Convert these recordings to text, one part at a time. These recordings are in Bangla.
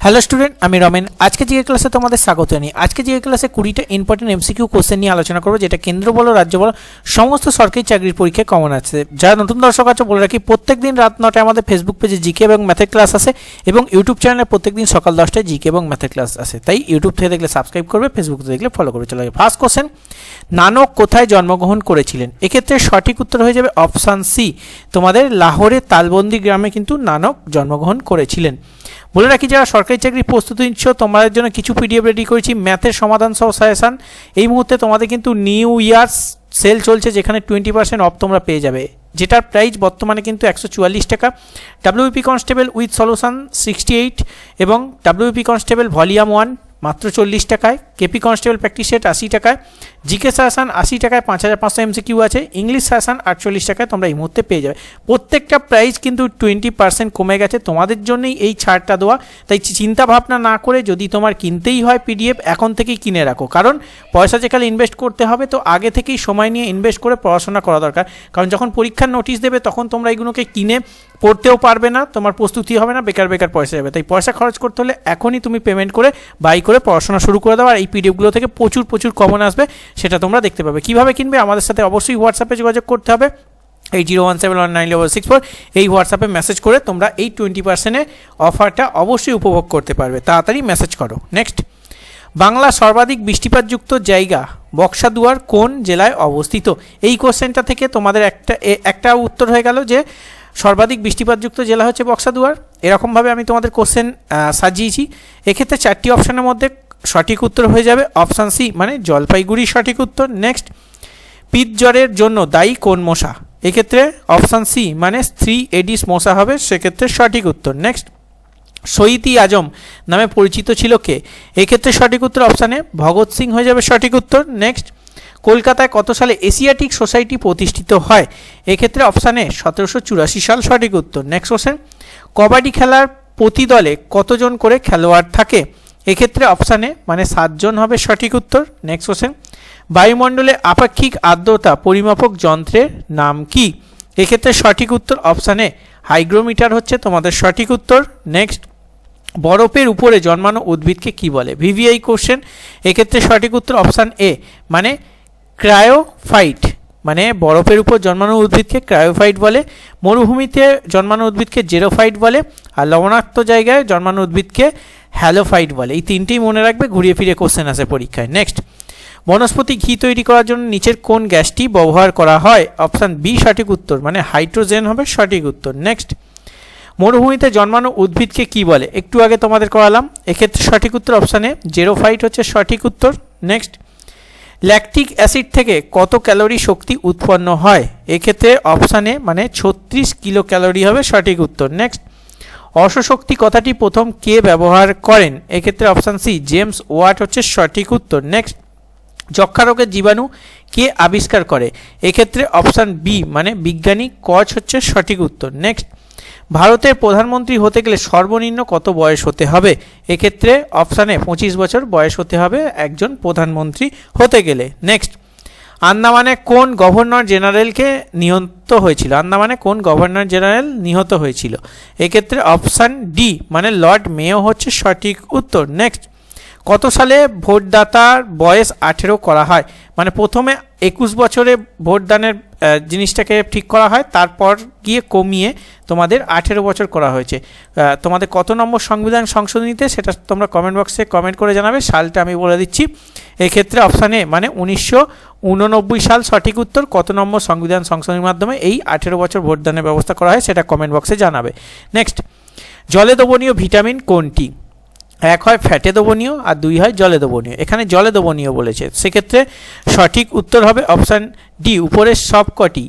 হ্যালো স্টুডেন্ট আমি রমেন। আজকে জিকে ক্লাসে তোমাদের স্বাগত জানাই। আজকে জিকে ক্লাসে কুড়িটা ইম্পর্টেন্ট এমসিকিউ কোশ্চেন নিয়ে আলোচনা করব, যেটা কেন্দ্র বলো, রাজ্য বলো, সমস্ত সরকারি চাকরির পরীক্ষায় কমন আছে। যারা নতুন দর্শক আছে, বলে রাখি প্রত্যেক দিন রাত নটায় আমাদের ফেসবুক পেজে জিকে এবং ম্যাথের ক্লাস আছে এবং ইউটিউব চ্যানেলে প্রত্যেক দিন সকাল দশটায় জিকে এবং ম্যাথের ক্লাস আছে। তাই ইউটিউব থেকে দেখলে সাবস্ক্রাইব করবে ফেসবুক থেকে দেখলে ফলো করবে। চলে ফার্স্ট কোশ্চেন নানক কোথায় জন্মগ্রহণ করেছিলেন? এক্ষেত্রে সঠিক উত্তর হয়ে যাবে অপশান সি তোমাদের লাহোরে তালবন্দি গ্রামে কিন্তু নানক জন্মগ্রহণ করেছিলেন। বলে রাখি, যারা সরকারি চাকরির প্রস্তুতি নিচ্ছ, তোমাদের জন্য কিছু পিডিএফ রেডি করেছি ম্যাথের সমাধান সহ সাজেশান এই মুহূর্তে তোমাদের কিন্তু নিউ ইয়ার্স সেল চলছে, যেখানে টোয়েন্টি পার্সেন্ট অফ তোমরা পেয়ে যাবে। যেটার প্রাইস বর্তমানে কিন্তু একশো চুয়াল্লিশ টাকা। WP constable with solution sixty eight এবং ডাব্লিউপি কনস্টেবল ভলিউম ওয়ান মাত্র চল্লিশ টাকায়। কেপি কনস্টেবল প্র্যাকটিস সেট আশি টাকায়। জিকে সাসান আশি টাকায় পাঁচ হাজার পাঁচশো এমসিকিউ আছে, ইংলিশ সাসান আটচল্লিশ টাকায় তোমরা এই মুহূর্তে পেয়ে যাবে। প্রত্যেকটা প্রাইস কিন্তু টোয়েন্টি পার্সেন্ট কমে গেছে, তোমাদের জন্যই এই ছাড়টা দেওয়া। তাই চিন্তা ভাবনা না করে যদি তোমার কিনতেই হয় পিডিএফ, এখন থেকেই কিনে রাখো। কারণ পয়সা যেখানে ইনভেস্ট করতে হবে, তো আগে থেকেই সময় নিয়ে ইনভেস্ট করে পড়াশোনা করা দরকার। কারণ যখন পরীক্ষার নোটিশ দেবে, তখন তোমরা এগুলোকে কিনে পড়তেও পারবে না, তোমার প্রস্তুতি হবে না, বেকার বেকার পয়সা যাবে। তাই পয়সা খরচ করতে হলে এখনই তুমি পেমেন্ট করে বাই করে পড়াশোনা শুরু করে দাও। আর এই পিডিএফগুলো থেকে প্রচুর প্রচুর কমন আসবে। সেটা তোমরা দেখতে পাবে। কীভাবে কিনবে? আমাদের সাথে অবশ্যই হোয়াটসঅ্যাপে যোগাযোগ করতে হবে। এই zero one seven one nine double six four, এই হোয়াটসঅ্যাপে মেসেজ করে তোমরা এই টোয়েন্টি পার্সেন্টের অফারটা অবশ্যই উপভোগ করতে পারবে। তাড়াতাড়ি মেসেজ করো। নেক্সট বাংলা সর্বাধিক বৃষ্টিপাতযুক্ত জায়গা বক্সাদুয়ার কোন জেলায় অবস্থিত? এই কোশ্চেনটা থেকে তোমাদের একটা একটা উত্তর হয়ে গেল যে সর্বাধিক বৃষ্টিপাতযুক্ত জেলা হচ্ছে বক্সাদুয়ার। এরকমভাবে আমি তোমাদের কোশ্চেন সাজিয়েছি। এক্ষেত্রে চারটি অপশানের মধ্যে সঠিক উত্তর হয়ে যাবে অপশান সি মানে জলপাইগুড়ি সঠিক উত্তর। নেক্সট পিত জ্বরের জন্য দায়ী কোন মশা? এক্ষেত্রে অপশান সি মানে স্ত্রী এডিস মশা হবে, সেক্ষেত্রে সঠিক উত্তর। নেক্সট ই আজম নামে পরিচিত ছিল কে? এক্ষেত্রে সঠিক উত্তর অপশানে ভগৎ সিং হয়ে যাবে সঠিক উত্তর। নেক্সট কলকাতায় কত সালে এশিয়াটিক সোসাইটি প্রতিষ্ঠিত হয়? এক্ষেত্রে অপশানে সতেরোশো চুরাশি সাল সঠিক উত্তর। নেক্সট কোশ্চেন কবাডি খেলার প্রতি দলে কতজন করে খেলোয়াড় থাকে? এক্ষেত্রে অপশানে মানে সাতজন হবে সঠিক উত্তর। নেক্সট কোশ্চেন বায়ুমণ্ডলে আপেক্ষিক আর্দ্রতা পরিমাপক যন্ত্রের নাম কি? এক্ষেত্রে সঠিক উত্তর অপশানে হাইগ্রোমিটার হচ্ছে তোমাদের সঠিক উত্তর। নেক্সট বরফের উপরে জন্মানো উদ্ভিদকে কি বলে? ভিভিআই কোশ্চেন এক্ষেত্রে সঠিক উত্তর অপশান এ মানে ক্রায়োফাইট মানে বরফের উপর জন্মানো উদ্ভিদকে ক্রায়োফাইট বলে, মরুভূমিতে জন্মানো উদ্ভিদকে জেরোফাইট বলে, আর লবণাক্ত জায়গায় জন্মানো উদ্ভিদকে হ্যালোফাইট বলে। এই তিনটেই মনে রাখবে ঘুরিয়ে ফিরে কোশ্চেন আসে পরীক্ষায়। নেক্সট বনস্পতি ঘি তৈরি করার জন্য নিচের কোন গ্যাসটি ব্যবহার করা হয়? অপশান বি সঠিক উত্তর মানে হাইড্রোজেন হবে সঠিক উত্তর। নেক্সট মরুভূমিতে জন্মানো উদ্ভিদকে কি বলে? একটু আগে তোমাদের করালাম, এক্ষেত্রে সঠিক উত্তর অপশানে জেরোফাইট হচ্ছে সঠিক উত্তর। নেক্সট ল্যাকটিক অ্যাসিড থেকে কত ক্যালোরি শক্তি উৎপন্ন হয়? এক্ষেত্রে অপশানে মানে ছত্রিশ কিলো ক্যালোরি হবে সঠিক উত্তর। নেক্সট অশ্বশক্তি কথাটি প্রথম কে ব্যবহার করেন? এক্ষেত্রে অপশান সি, জেমস ওয়াট হচ্ছে সঠিক উত্তর। নেক্সট যক্ষা রোগের জীবাণু কে আবিষ্কার করে? এক্ষেত্রে অপশান বি মানে বিজ্ঞানী কচ হচ্ছে সঠিক উত্তর। নেক্সট, ভারতের প্রধানমন্ত্রী হতে গেলে সর্বনিম্ন কত বয়স হতে হবে? এক্ষেত্রে অপশানে পঁচিশ বছর বয়স হতে হবে একজন প্রধানমন্ত্রী হতে গেলে। নেক্সট আন্দামানে কোন গভর্নর জেনারেলকে নিহত হয়েছিল? আন্দামানে কোন গভর্নর জেনারেল নিহত হয়েছিল? এক্ষেত্রে অপশান ডি মানে লর্ড মেয়ো হচ্ছে সঠিক উত্তর। নেক্সট, কত সালে ভোটদাতার বয়স আঠেরো করা হয়? মানে প্রথমে একুশ বছরে ভোটদানের জিনিসটাকে ঠিক করা হয়, তারপর গিয়ে কমিয়ে তোমাদের আঠেরো বছর করা হয়েছে। তোমাদের কত নম্বর সংবিধান সংশোধনীতে সেটা তোমরা কমেন্ট বক্সে কমেন্ট করে জানাবে, সালটা আমি বলে দিচ্ছি। এক্ষেত্রে অপশানে মানে উনিশশো উননব্বই সাল সঠিক উত্তর, কত নম্বর সংবিধান সংশোধনীর মাধ্যমে এই আঠেরো বছর ভোটদানের ব্যবস্থা করা হয় সেটা কমেন্ট বক্সে জানাবে। নেক্সট জলে দ্রবণীয় ভিটামিন কোনটি? এক হয় ফ্যাটে দ্রবণীয় আর দুই হয় জলে দ্রবণীয়। এখানে জলে দ্রবণীয় বলেছে। সেক্ষেত্রে সঠিক উত্তর হবে অপশান ডি, উপরের সব কটি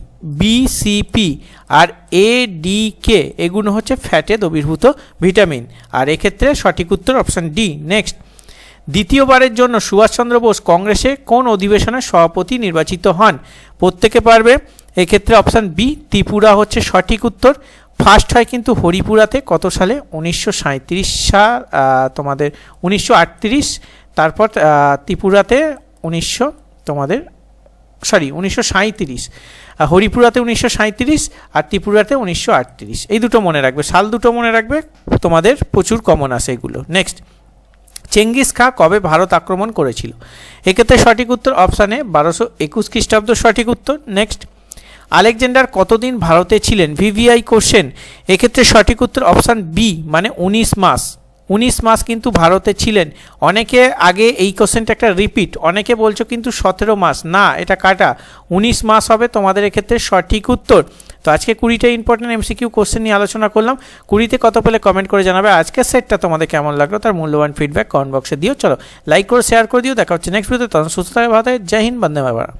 পি আর এ ডি কে এগুলো হচ্ছে ফ্যাটে দ্রবীভূত ভিটামিন। আর এক্ষেত্রে সঠিক উত্তর অপশান ডি। নেক্সট। দ্বিতীয়বারের জন্য সুভাষচন্দ্র বোস কংগ্রেসে কোন অধিবেশনের সভাপতি নির্বাচিত হন? প্রত্যেকে পারবে। এক্ষেত্রে অপশান বি ত্রিপুরা হচ্ছে সঠিক উত্তর। ফার্স্ট হয় কিন্তু হরিপুরাতে, কত সালে? উনিশশো সাল তোমাদের উনিশশো আটত্রিশ, তারপর ত্রিপুরাতে উনিশশো, তোমাদের সরি উনিশশো সাঁত্রিশ আর হরিপুরাতে উনিশশো সাঁত্রিশ আর ত্রিপুরাতে উনিশশো আটত্রিশ। এই দুটো মনে রাখবে। সাল দুটো মনে রাখবে, তোমাদের প্রচুর কমন আসে এগুলো। নেক্সট চেঙ্গিস খা কবে ভারত আক্রমণ করেছিল? এক্ষেত্রে সঠিক উত্তর অপশানে বারোশো একুশ খ্রিস্টাব্দ সঠিক উত্তর। নেক্সট আলেকজান্ডার কতদিন ভারতে ছিলেন? ভিভিআই কোশ্চেন এক্ষেত্রে সঠিক উত্তর অপশান বি মানে উনিশ মাস। উনিশ মাস কিন্তু ভারতে ছিলেন। অনেকে আগে এই কোশ্চেনটা একটা রিপিট অনেকে বলছো কিন্তু সতেরো মাস। না, এটা কাটা। উনিশ মাস হবে তোমাদের এক্ষেত্রে সঠিক উত্তর। তো আজকে কুড়িটা ইম্পর্টেন্ট এমসিকিউ কোশ্চেন নিয়ে আলোচনা করলাম। কুড়িতে কত পেলে কমেন্ট করে জানাবে। আজকের সেটটা তোমাদের কেমন লাগল তার মূল্যবান ফিডব্যাক কমেন্ট বক্সে দিও। চলো লাইক করে শেয়ার করে দিও। দেখা হচ্ছে নেক্সট ভিডিওতে তখন সুস্থ থাকে, ভালো থাকে। জয় হিন্দ, বন্দে মাতরম।